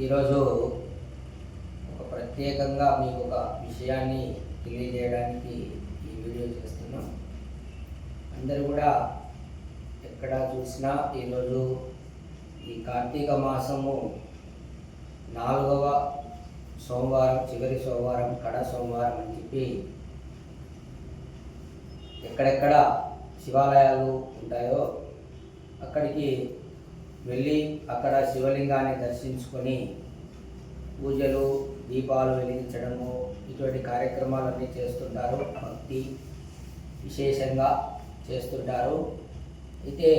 ఈరోజు ఒక ప్రత్యేకంగా మీకు ఒక విషయాన్ని తెలియజేయడానికి ఈ వీడియో చేస్తున్నాం. అందరూ కూడా ఎక్కడ చూసినా ఈరోజు ఈ కార్తీక మాసము నాలుగవ సోమవారం చివరి సోమవారం కడ సోమవారం అని చెప్పి ఎక్కడెక్కడ శివాలయాలు ఉంటాయో అక్కడికి వెళ్ళి అక్కడ శివలింగాన్ని దర్శించుకొని పూజలు దీపాలు వెలిగించడము ఇటువంటి కార్యక్రమాలన్నీ చేస్తుంటారు. భక్తి విశేషంగా చేస్తుంటారు. అయితే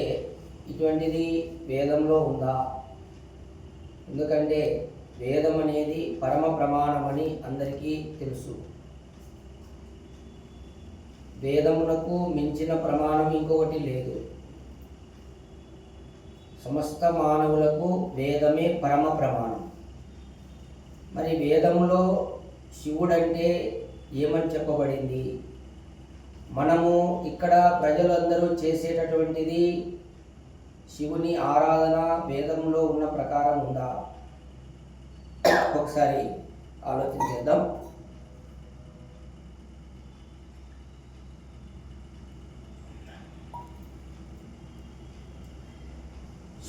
ఇటువంటిది వేదంలో ఉందా? ఎందుకంటే వేదం అనేది పరమ ప్రమాణమని అందరికీ తెలుసు. వేదమునకు మించిన ప్రమాణం ఇంకొకటి లేదు. సమస్త మానవులకు వేదమే పరమ ప్రమాణం. మరి వేదములో శివుడంటే ఏమని చెప్పబడింది? మనము ఇక్కడ ప్రజలందరూ చేసేటటువంటిది శివుని ఆరాధన వేదంలో ఉన్న ప్రకారం ఉందా? ఒకసారి ఆలోచించేద్దాం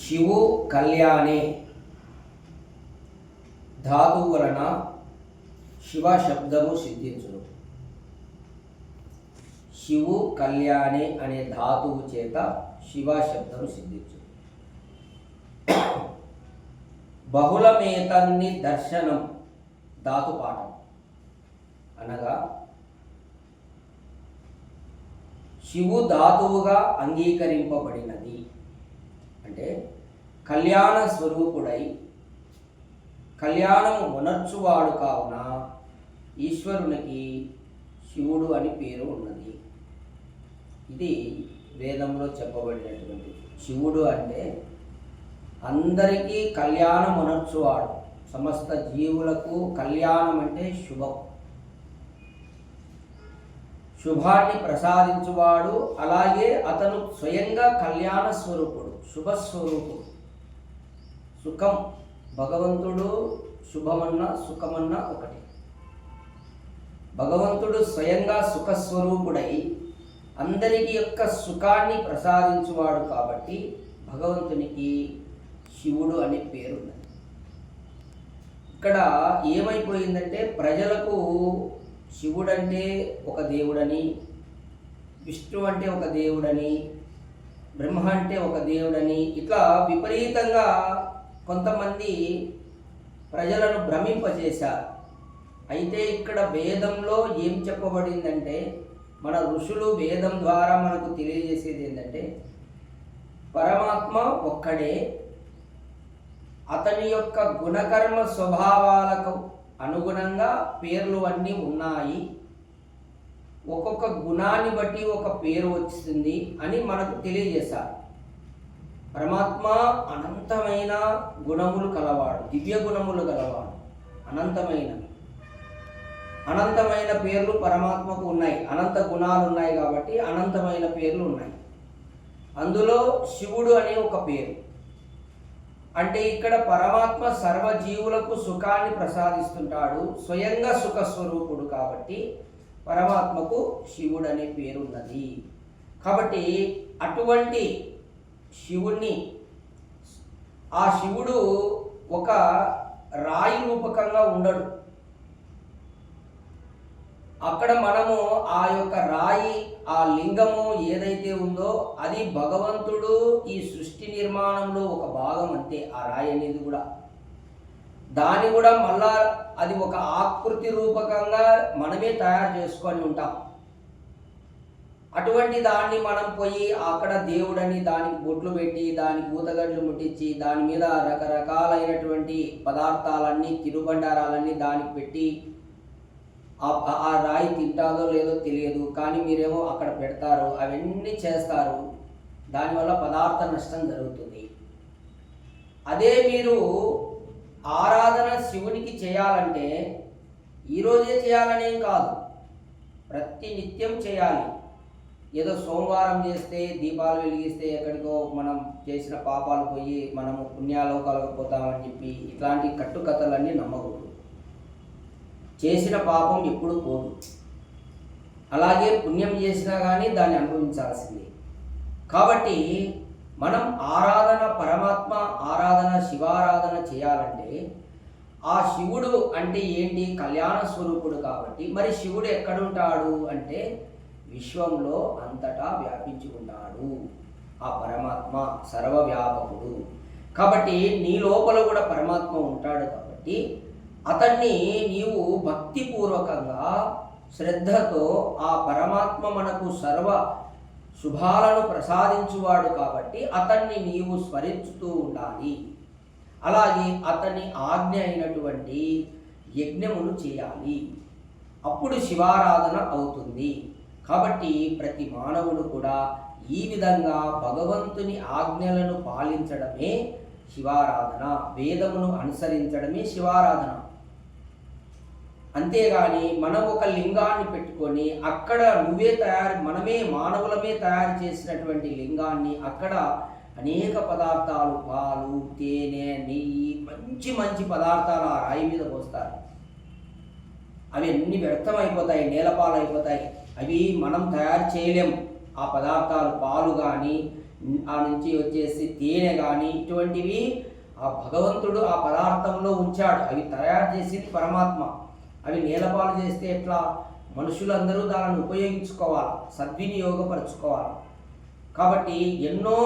శివు కళ్యాణే. ధాతు వలన శివ శబ్దము సిద్ధించును. శివు కళ్యాణే అనే ధాతువు చేత శివ శబ్దము సిద్ధించు బహుళమేతన్ని దర్శనం ధాతు పాఠం. అనగా శివు ధాతువుగా అంగీకరింపబడినది. అంటే కళ్యాణ స్వరూపుడై కళ్యాణము ఉనర్చువాడు కావున ఈశ్వరునికి శివుడు అని పేరు ఉన్నది. ఇది వేదంలో చెప్పబడినటువంటి శివుడు అంటే అందరికీ కళ్యాణం ఉనర్చువాడు సమస్త జీవులకు కళ్యాణం అంటే శుభం. శుభాన్ని ప్రసాదించువాడు. అలాగే అతను స్వయంగా కళ్యాణ స్వరూపుడు శుభస్వరూపుడు. సుఖం భగవంతుడు శుభమన్న సుఖమన్న ఒకటి. భగవంతుడు స్వయంగా సుఖస్వరూపుడై అందరికి యొక్క సుఖాన్ని ప్రసాదించువాడు కాబట్టి భగవంతునికి శివుడు అనే పేరు ఉన్నది ఇక్కడ ఏమైపోయిందంటే ప్రజలకు శివుడంటే ఒక దేవుడని విష్ణు అంటే ఒక దేవుడని బ్రహ్మ అంటే ఒక దేవుడని ఇట్లా విపరీతంగా కొంతమంది ప్రజలను భ్రమింపజేశారు. అయితే ఇక్కడ వేదంలో ఏం చెప్పబడిందంటే మన ఋషులు వేదం ద్వారా మనకు తెలియజేసేది ఏంటంటే పరమాత్మ ఒక్కడే. అతని యొక్క గుణకర్మ స్వభావాలకు అనుగుణంగా పేర్లు అన్నీ ఉన్నాయి. ఒక్కొక్క గుణాన్ని బట్టి ఒక పేరు వచ్చింది అని మనకు తెలియజేశారు. పరమాత్మ అనంతమైన గుణములు కలవాడు దివ్య గుణములు కలవాడు అనంతమైన. అనంతమైన పేర్లు పరమాత్మకు ఉన్నాయి. అనంత గుణాలు ఉన్నాయి కాబట్టి అనంతమైన పేర్లు ఉన్నాయి. అందులో శివుడు అనే ఒక పేరు. అంటే ఇక్కడ పరమాత్మ సర్వజీవులకు సుఖాన్ని ప్రసాదిస్తుంటాడు. స్వయంగా సుఖ స్వరూపుడు కాబట్టి పరమాత్మకు శివుడు అనే పేరు ఉన్నది కాబట్టి అటువంటి శివుణ్ణి. ఆ శివుడు ఒక రాయి రూపకంగా ఉండడు. అక్కడ మనము ఆ యొక్క రాయి ఆ లింగము ఏదైతే ఉందో అది భగవంతుడు ఈ సృష్టి నిర్మాణంలో ఒక భాగం అంతే ఆ రాయి అనేది కూడా. దాన్ని కూడా మళ్ళా అది ఒక ఆకృతి రూపకంగా మనమే తయారు చేసుకొని ఉంటాం. అటువంటి దాన్ని మనం పోయి అక్కడ దేవుడని దానికి బొట్లు పెట్టి దాని పూతగడ్లు ముట్టించి దాని మీద రకరకాలైనటువంటి పదార్థాలన్నీ తిరుబండారాలన్నీ దానికి పెట్టి ఆ- ఆ రాయి తింటాదో లేదో తెలియదు. కానీ మీరేమో అక్కడ పెడతారు అవన్నీ చేస్తారు. దానివల్ల పదార్థ నష్టం జరుగుతుంది. అదే మీరు ఆరాధన శివునికి చేయాలంటే ఈరోజే చేయాలనేం కాదు. ప్రతి నిత్యం చేయాలి. ఏదో సోమవారం చేస్తే దీపాలు వెలిగిస్తే ఎక్కడికో మనం చేసిన పాపాలు పోయి మనము పుణ్యాలోకాలకు పోతామని చెప్పి ఇట్లాంటి కట్టుకథలన్నీ నమ్మకూడదు. చేసిన పాపం ఎప్పుడు పోదు. అలాగే పుణ్యం చేసినా కానీ దాన్ని అనుభవించాల్సిందే. కాబట్టి మనం ఆరాధన పరమాత్మ ఆరాధన శివారాధన చేయాలంటే ఆ శివుడు అంటే ఏంటి? కళ్యాణ స్వరూపుడు కాబట్టి. మరి శివుడు ఎక్కడుంటాడు అంటే విశ్వంలో అంతటా వ్యాపించి ఉన్నాడు ఆ పరమాత్మ సర్వవ్యాపకుడు. కాబట్టి నీ లోపల కూడా పరమాత్మ ఉంటాడు కాబట్టి అతన్ని నీవు భక్తిపూర్వకంగా శ్రద్ధతో ఆ పరమాత్మ మనకు సర్వ శుభాలను ప్రసాదించువాడు కాబట్టి అతన్ని నీవు స్మరించుతూ ఉండాలి. అలాగే అతని ఆజ్ఞ అయినటువంటి యజ్ఞమును చేయాలి. అప్పుడు శివారాధన అవుతుంది. కాబట్టి ప్రతి మానవుడు కూడా ఈ విధంగా భగవంతుని ఆజ్ఞలను పాలించడమే శివారాధన వేదమును అనుసరించడమే శివారాధన. అంతేగాని మనం ఒక లింగాన్ని పెట్టుకొని అక్కడ నువ్వే తయారు మనమే మానవులమే తయారు చేసినటువంటి లింగాన్ని అక్కడ అనేక పదార్థాలు పాలు తేనె నెయ్యి మంచి మంచి పదార్థాలు ఆ రాయి మీద పోస్తారు. అవి అన్ని వ్యర్థం అయిపోతాయి నేలపాలు అయిపోతాయి అవి మనం తయారు చేయలేం. ఆ పదార్థాలు పాలు కానీ ఆ నుంచి వచ్చేసి తేనె కానీ ఇటువంటివి ఆ భగవంతుడు ఆ పదార్థంలో ఉంచాడు. అవి తయారు చేసింది పరమాత్మ. అవి నేలపాలు చేస్తే ఎట్లా? మనుషులందరూ దానిని ఉపయోగించుకోవాలి సద్వినియోగపరచుకోవాలి. కాబట్టి ఎన్నో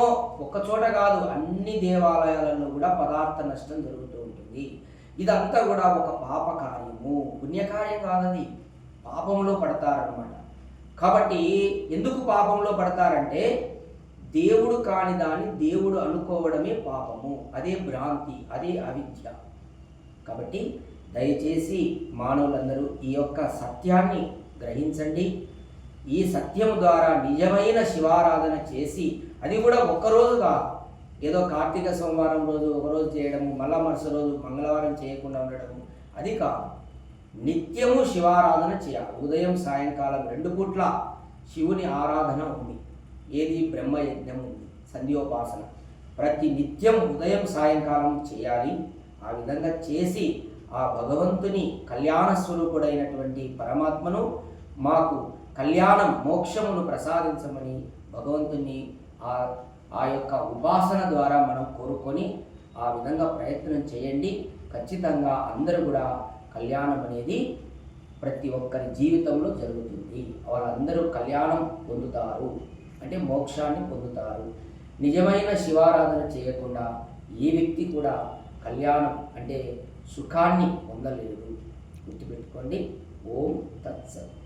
ఒక్కచోట కాదు అన్ని దేవాలయాలలో కూడా పదార్థ నష్టం జరుగుతూ ఉంటుంది. ఇదంతా కూడా ఒక పాప కార్యము పుణ్యకార్యం కాదది. పాపంలో పడతారనమాట కాబట్టి ఎందుకు పాపంలో పడతారంటే దేవుడు కాని దాన్ని దేవుడు అనుకోవడమే పాపము. అదే భ్రాంతి అదే అవిద్య. కాబట్టి దయచేసి మానవులందరూ ఈ యొక్క సత్యాన్ని గ్రహించండి. ఈ సత్యం ద్వారా నిజమైన శివారాధన చేసి అది కూడా ఒక్కరోజు కాదు. ఏదో కార్తీక సోమవారం రోజు ఒకరోజు చేయడము మళ్ళా మరుసటి రోజు మంగళవారం చేయకుండా ఉండడము అది కాదు. నిత్యము శివారాధన చేయాలి. ఉదయం సాయంకాలం రెండు పూట్ల శివుని ఆరాధన ఉంది. ఏది? బ్రహ్మయజ్ఞం ఉంది. సంధ్యోపాసన. ప్రతి నిత్యం ఉదయం సాయంకాలం చేయాలి. ఆ విధంగా చేసి ఆ భగవంతుని కళ్యాణ స్వరూపుడైనటువంటి పరమాత్మను మాకు కళ్యాణం మోక్షమును ప్రసాదించమని భగవంతుని ఆ ఆ యొక్క ఉపాసన ద్వారా మనం కోరుకొని ఆ విధంగా ప్రయత్నం చేయండి. ఖచ్చితంగా అందరూ కూడా కళ్యాణం అనేది ప్రతి ఒక్కరి జీవితంలో జరుగుతుంది. వాళ్ళందరూ కళ్యాణం పొందుతారు. అంటే మోక్షాన్ని పొందుతారు. నిజమైన శివారాధన చేయకుండా ఏ వ్యక్తి కూడా కళ్యాణం అంటే సుఖాన్ని పొందలేదు. గుర్తుపెట్టుకోండి. ఓం తత్సత్.